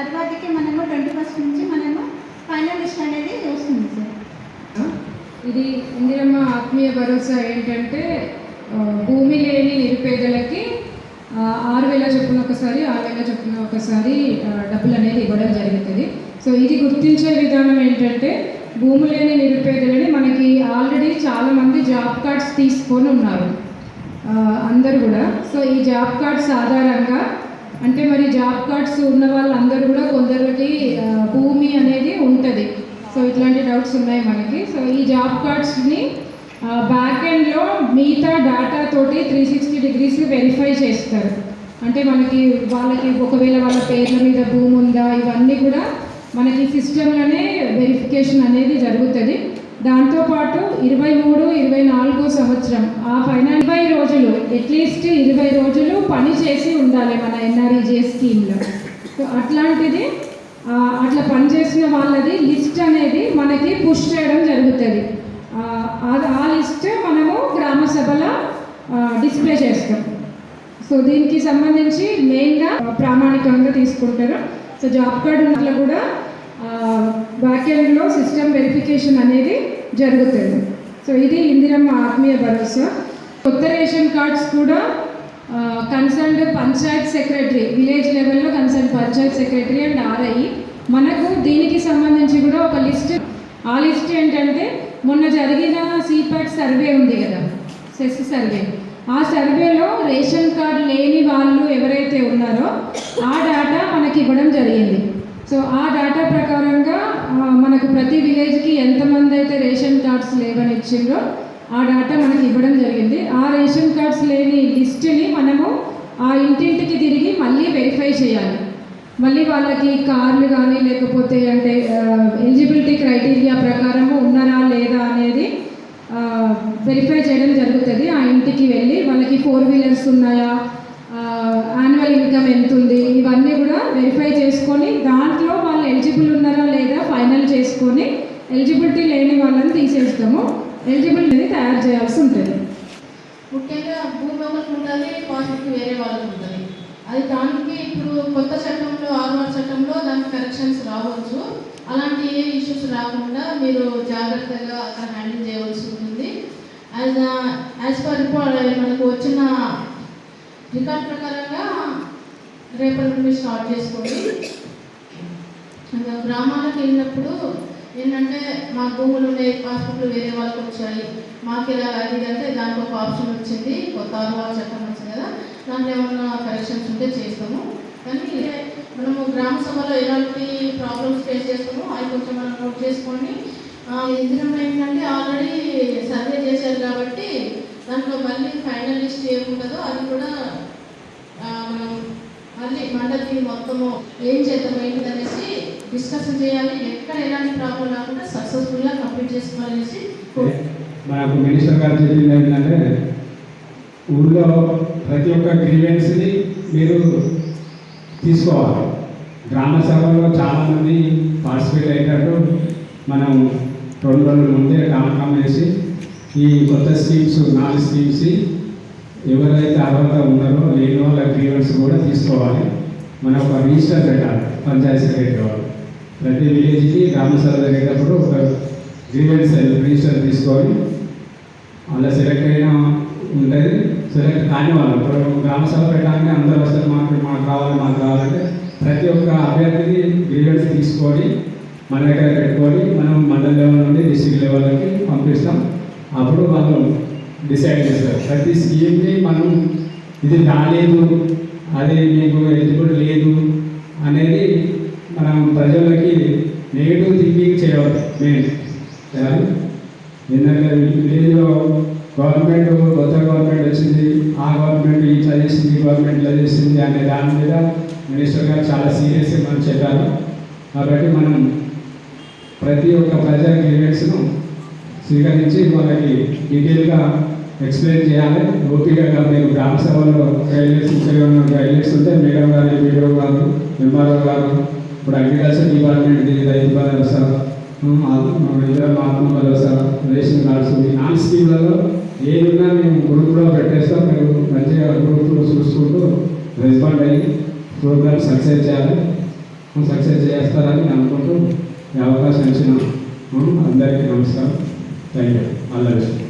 తర్వాతకి మనము twenty first నుంచి మనము ఫైనల్ లిస్ట్ అనేది వస్తుంది సార్. ఇది ఇందిరమ్మ ఆత్మీయ భరోసా ఏంటంటే భూమి లేని నిరుపేదలకి ఆరు వేల చొప్పున ఒకసారి ఆరు వేల చొప్పున ఒకసారి డబ్బులు అనేది ఇవ్వడం జరుగుతుంది. సో ఇది గుర్తించే విధానం ఏంటంటే భూమి లేని నిరుపేదలని మనకి ఆల్రెడీ చాలామంది జాబ్ కార్డ్స్ తీసుకొని ఉన్నారు. అందరు కూడా. సో ఈ జాబ్ కార్డ్స్ ఆధారంగా అంటే మరి జాబ్ కార్డ్స్ ఉన్న వాళ్ళందరూ కూడా కొందరికి భూమి అనేది ఉంటుంది. సో ఇట్లాంటి డౌట్స్ ఉన్నాయి మనకి. సో ఈ జాబ్ కార్డ్స్ని బ్యాక్ ఎండ్లో మిగతా డేటా తోటి త్రీ సిక్స్టీ డిగ్రీస్ వెరిఫై చేస్తారు. అంటే మనకి వాళ్ళకి ఒకవేళ వాళ్ళ పేర్ల మీద భూమి ఉందా ఇవన్నీ కూడా మనకి సిస్టంలోనే వెరిఫికేషన్ అనేది జరుగుతుంది. దాంతోపాటు ఇరవై మూడు ఇరవై నాలుగో సంవత్సరం ఆ ఫైనాన్స్ ఇరవై రోజులు అట్లీస్ట్ ఇరవై రోజులు పని చేసి ఉండాలి మన ఎన్ఆర్ఈజే స్కీమ్లో. సో అట్లాంటిది అట్లా పనిచేసిన వాళ్ళది లిస్ట్ అనేది మనకి పుష్ చేయడం జరుగుతుంది. ఆ, ఆ- లిస్ట్ మనము గ్రామ సభలో డిస్ప్లే చేస్తాం. సో దీనికి సంబంధించి మెయిన్గా ప్రామాణికంగా తీసుకుంటారు. సో జాబ్ కార్డు కూడా బ్యాక్ఎండ్లో సిస్టమ్ వెరిఫికేషన్ అనేది జరుగుతుంది. సో ఇది ఇందిరమ్మ ఆత్మీయ భరోసా. కొత్త రేషన్ కార్డ్స్ కూడా కన్సర్న్డ్ పంచాయత్ సెక్రటరీ విలేజ్ లెవెల్లో concern panchayat secretary and RI. మనకు దీనికి సంబంధించి కూడా ఒక లిస్ట్ ఆ లిస్ట్ ఏంటంటే మొన్న జరిగిన సిపాట్ సర్వే ఉంది కదా సెస్ సర్వే. ఆ సర్వేలో రేషన్ కార్డు లేని వాళ్ళు ఎవరైతే ఉన్నారో ఆ డేటా మనకి ఇవ్వడం జరిగింది. సో ఆ డేటా ప్రకారంగా మనకు ప్రతి విలేజ్కి ఎంతమంది అయితే రేషన్ కార్డ్స్ లేవని ఇచ్చిండ్రో ఆ డేటా మనకి ఇవ్వడం జరిగింది. ఆ రేషన్ కార్డ్స్ లేని లిస్టుని మనము ఆ ఇంటింటికి తిరిగి మళ్ళీ వెరిఫై చేయాలి. మళ్ళీ వాళ్ళకి కార్లు కానీ లేకపోతే అంటే ఎలిజిబిలిటీ క్రైటీరియా ప్రకారము ఉన్నారా లేదా అనేది వెరిఫై చేయడం జరుగుతుంది. ఆ ఇంటికి వెళ్ళి వాళ్ళకి ఫోర్ వీలర్స్ ఉన్నాయా? యాన్యువల్ ఇన్కమ్ ఎంత ఉంది వెరిఫై చేసుకొని దాంట్లో వాళ్ళు ఎలిజిబుల్ ఉన్నారా లేదా ఫైనల్ చేసుకొని ఎలిజిబిలిటీ లేని వాళ్ళని తీసేస్తాము. ఎలిజిబుల్ అనేది తయారు చేయాల్సి ఉంటుంది. ముఖ్యంగా భూమి వాళ్ళకి ఉంటుంది పాజిటివ్ వేరే వాళ్ళకి ఉంటుంది అది దానికి ఇప్పుడు కొత్త చట్టంలో ఆర్ఆర్ చట్టంలో దానికి కరెక్షన్స్ రావచ్చు. అలాంటి ఏ ఇష్యూస్ రాకుండా మీరు జాగ్రత్తగా అక్కడ హ్యాండిల్ చేయవలసి ఉంటుంది. యాజ్ యాజ్ పర్ రిపోర్ట్ మనకు వచ్చిన రికార్డ్ ప్రకారంగా రేపటి నుండి స్టార్ట్ చేసుకోండి. ఇంకా గ్రామాలకు వెళ్ళినప్పుడు ఏంటంటే మా భూములు ఉండే పాస్బుక్లు వేరే వాళ్ళకి వచ్చాయి. మాకు ఇలా అది అంటే దానికి ఒక ఆప్షన్ వచ్చింది. కొత్త ఆరువారు చట్టం వచ్చింది కదా. దాంట్లో ఏమన్నా కరెక్షన్స్ ఉంటే చేస్తాము. కానీ మనము గ్రామ సభలో ఎలాంటి ప్రాబ్లమ్స్ ఫేస్ చేస్తామో అవి కొంచెం మనం నోట్ చేసుకొని ఇందులో ఏంటంటే ఆల్రెడీ సర్వే చేశారు కాబట్టి దాంట్లో మళ్ళీ ఫైనల్ లిస్ట్ ఏముంటుందో అది కూడా ఆ, మనం మళ్ళీ మండలి మొత్తము ఏం చేద్దాం ఏంటి అనేసి డిస్కషన్ చేయాలి. ఎక్కడ ఎలాంటి ప్రాబ్లం రాకుండా సక్సెస్ఫుల్గా కంప్లీట్ చేసుకోవాలనేసి మనకు మినిస్టర్ గారు చెప్పింది ఏంటంటే ఊళ్ళో ప్రతి ఒక్క గ్రీవెన్స్ని మీరు తీసుకోవాలి. గ్రామ సభలో చాలామంది పార్టిసిపేట్ అయ్యేటట్టు మనం రెండు రోజుల ముందే నామకం వేసి ఈ కొత్త స్కీమ్స్ నాలుగు స్కీమ్స్ ఎవరైతే అర్హత ఉన్నారో లేని వాళ్ళ గ్రీవెన్స్ కూడా తీసుకోవాలి. మన ఒక రిజిస్టర్ పెట్టాలి పంచాయతీ సెక్రటరీ వాళ్ళు. ప్రతి విలేజ్కి గ్రామ సభ జరిగేటప్పుడు ఒక గ్రీవెన్స్ రిజిస్టర్ తీసుకొని అలా సెలెక్ట్ అయిన ఉంటుంది. సెలెక్ట్ కాని వాళ్ళు ఇప్పుడు గ్రామ సభ పెట్టడానికి అందరూ వస్తారు మాకు మాకు కావాలి మాకు కావాలంటే ప్రతి ఒక్క అభ్యర్థికి గ్రీవెన్స్ తీసుకొని మన దగ్గర పెట్టుకొని మనం మండల లెవెల్ నుండి డిస్టిక్ లెవెల్కి పంపిస్తాం. అప్పుడు వాళ్ళు డిసైడ్ చేస్తారు. ప్రతి స్కీమ్ని మనం ఇది రాలేదు అది మీకు ఎలిజిబుల్ లేదు అనేది మనం ప్రజలకి నెగిటివ్ థింకింగ్ చేయాలి మెయిన్. ఎందుకంటే విలేజ్లో గవర్నమెంట్ కొత్త గవర్నమెంట్ వచ్చింది. ఆ గవర్నమెంట్ ఇట్లా చేసింది గవర్నమెంట్ ఇట్లా చేసింది అనే దాని మీద మినిస్టర్ గారు చాలా సీరియస్గా మనం చెప్పారు. కాబట్టి మనం ప్రతి ఒక్క ప్రజా గ్రీవెన్స్ను స్వీకరించి వాళ్ళకి డీటెయిల్గా ఎక్స్ప్లెయిన్ చేయాలి. ఓపికగా మీరు గ్రామ సభలో గైడ్లైన్స్ ఇంకేమైనా గైడ్లైన్స్ ఉంటే మేడం గారు వీడియో గారు ఎంఆర్ఓ గారు ఇప్పుడు అగ్రికల్చర్ డిపార్ట్మెంట్ రైతు భరోసా ఇతర ఆత్మ భరోసా రేషన్ కార్డ్స్ ఈ స్కీమ్లలో ఏదైనా మేము గ్రూప్లో పెట్టేస్తాం. మీరు మంచిగా గ్రూప్లో చూసుకుంటూ రెస్పాండ్ అయ్యి ప్రోగ్రామ్ సక్సెస్ చేయాలి. సక్సెస్ చేస్తారని అనుకుంటూ ఈ అవకాశం ఇచ్చిన. అందరికీ నమస్కారం. Thank you. All the best.